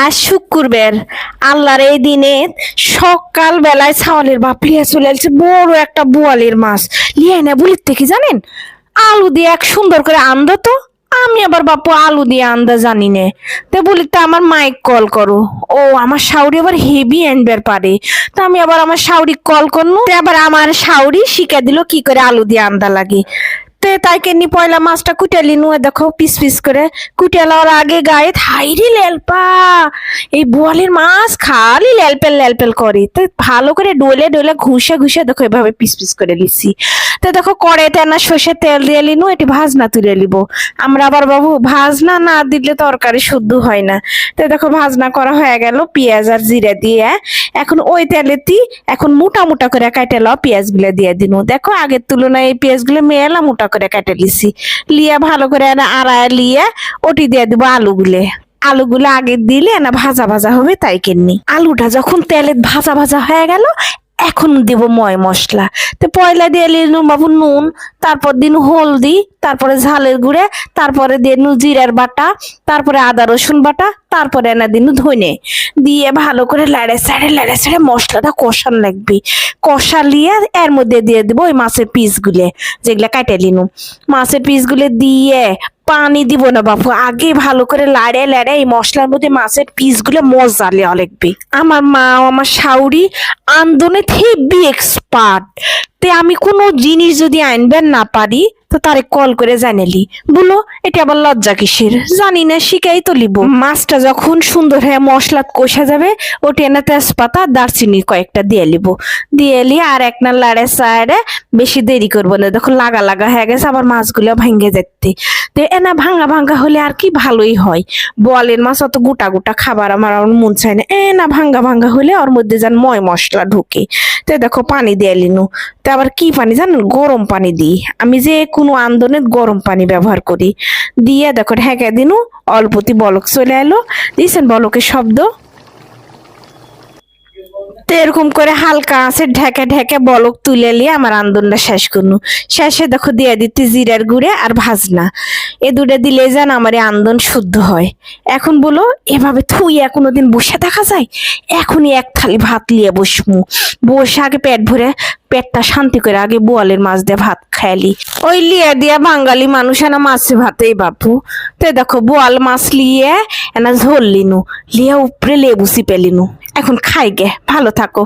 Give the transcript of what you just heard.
আজ শুক্রবার, আল্লাহর এই দিনে সকাল বেলায় ছাওয়ালের বাপ লিয়া চলে আসছে বড় একটা বোয়ালের মাছ। লিয়ে না বলিতে কি জানেন? আলু দিয়ে এক সুন্দর করে আন্দা তো। আমি আবার বাপু আলু দিয়ে আন্দা জানি নে। তো বলি, তো আমার মাইক কল করো। ও আমার শাউরি আবার হেভি আনবার পারে। তো আমি আবার আমার শাউরি কল করনু। তো আবার আমার শাউরি শিখে দিল, কি করে আলু দিয়ে আন্দা লাগে। তে তাই কেনি পয়লা মাছটা কুটালি নুয়ে দেখো, পিস পিস করে। কুটালার আগে গায়ে থাইরি লেলপা। এই বোয়ালের মাছ খালি লেলপেল লেলপেল করে। তো ভালো করে ডোলে ডোলে ঘুষে ঘুষে দেখো এভাবে পিস পিস করে লিছি তো দেখো কড়াইতে না সর্ষের তেল দিয়ে লিনু এটি ভাজনা তুলে লিব আমরা আবার বাবু ভাজনা না দিলে তরকারি শুদ্ধ হয় না। তো দেখো ভাজনা করা হয়ে গেল পেঁয়াজ আর জিরা দিয়ে। এখন ওই তেলেতি এখন মোটা মোটা করে কাটে লও পেঁয়াজগুলো দিয়ে দিনু। দেখো আগের তুলনায় এই পেঁয়াজগুলো মেলা মোটা করে কাটে লিছি লিয়া ভালো করে আড়ায় লিয়ে ওটি দিয়ে দিব আলুগুলে। আলুগুলো আগে দিলে না ভাজা ভাজা হবে, তাই কেননি। আলুটা যখন তেলে ভাজা ভাজা হয়ে গেল, এখন দেব ময় মশলা। তো পয়লা দিয়ে নিলু বাবু নুন, তারপর দিন হলদি, তারপরে ঝালের গুঁড়ে, তারপরে দিয়ে জিরার বাটা, তারপরে আদা রসুন বাটা তারপরে এনে দিন ধনে দিয়ে ভালো করে লাড়ে সাড়ে লাড়ে সাড়ে মশলাটা কষান লাগবে। কষালিয়ে এর মধ্যে দিয়ে দিব ওই মাছের পিসগুলো, যেগুলো কাটে লিনু। মাছের পিসগুলো দিয়ে পানি দিব না বাপু, আগে ভালো করে লাড়ে লাড়ে এই মশলার মধ্যে মাছের পিসগুলো মজা লেওয়া লাগবে। আমার মা আমার শাউরি আন্দোলনে হেভি এক্সপার্ট তে আমি কোনো জিনিস যদি আনবেন না পারি তো তারে কল করে জানালি। বলো এটা আবার লজ্জা কিসের? জানি না শিখাই তো লিব। মাছটা যখন সুন্দর হয়ে মশলা কষা যাবে, ওটি এনে তেজপাতা দারচিনি কয়েকটা দিয়ে লিব। দিয়ে লি আর এক না লাড়ে সাড়ে বেশি দেরি করব না। দেখো লাগা লাগা হয়ে গেছে, আবার মাছগুলো ভাঙ্গে যেতে তো এনা ভাঙ্গা ভাঙ্গা হলে আর কি ভালোই হয়। বলের মাছ অত গোটা গোটা খাবার আমার আর মন চায় না। এনা ভাঙ্গা ভাঙ্গা হলে ওর মধ্যে যেন ময় মশলা ঢুকে। তো দেখো পানি দিয়ে লিনু। তো আবার কি পানি জানেন গরম পানি দিই। আমি যে কোনো আন্দোলনে গরম পানি ব্যবহার করি। দিয়ে দেখো ঢেকে দিনু, অল্পতি বলক চলে এলো। দিয়েছেন বলকের শব্দ। তো এরকম করে হালকা আছে, ঢেকে ঢেকে বলক তুলে নিয়ে আমার আন্দোলনটা শেষ করনু। শেষে দেখো দিয়ে দিতে জিরার গুঁড়ে আর ভাজনা। এ দুটো দিলে যেন আমার এই আন্দোলন শুদ্ধ হয়। এখন বলো, এভাবে থুই থুইয়া কোনোদিন বসে দেখা যায়? এখনই এক থালি ভাত লিয়ে বসমু। বসে আগে পেট ভরে পেটটা শান্তি করে আগে বোয়ালের মাছ দিয়ে ভাত খাইলি ওই লিয়ে দিয়া বাঙালি মানুষ এনা মাছে ভাতেই বাপু। তো দেখো বোয়াল মাছ লিয়ে এনা ঝোল লিনু। লিয়ে উপরে লেবু চিপে লিনু। এখন খাই গে ভালো থাকো।